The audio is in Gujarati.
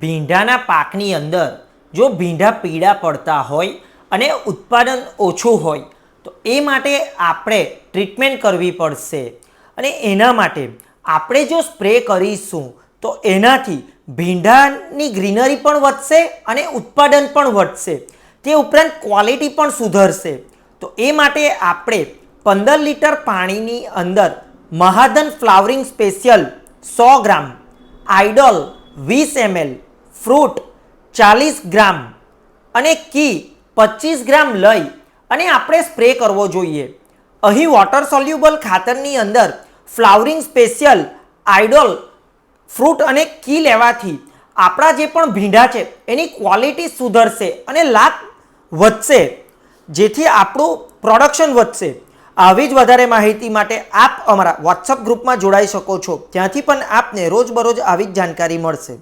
ભીંડાના પાકની અંદર જો ભીંડા પીળા પડતા હોય અને ઉત્પાદન ઓછું હોય, તો એ માટે આપણે ટ્રીટમેન્ટ કરવી પડશે. અને એના માટે આપણે જો સ્પ્રે કરીશું, તો એનાથી ભીંડાની ગ્રીનરી પણ વધશે અને ઉત્પાદન પણ વધશે. તે ઉપરાંત ક્વોલિટી પણ સુધરશે. તો એ માટે આપણે પંદર લીટર પાણીની અંદર મહાદન ફ્લાવરિંગ સ્પેશિયલ સો ગ્રામ આઇડોલ વીસ એમએલ ફ્રૂટ ચાલીસ ગ્રામ અને કી પચીસ ગ્રામ લઈ અને આપણે સ્પ્રે કરવો જોઈએ. અહીં વોટર સોલ્યુબલ ખાતરની અંદર ફ્લાવરિંગ સ્પેશિયલ આઇડોલ ફ્રૂટ અને કી લેવાથી આપણા જે પણ ભીંડા છે એની ક્વોલિટી સુધરશે અને લાભ વધશે. જેથી આપણું પ્રોડક્શન વધશે. આવી જ વધારે માહિતી માટે આપ અમારા વોટ્સઅપ ગ્રુપમાં જોડાઈ શકો છો. ત્યાંથી પણ આપને રોજબરોજ આવી જ જાણકારી મળશે.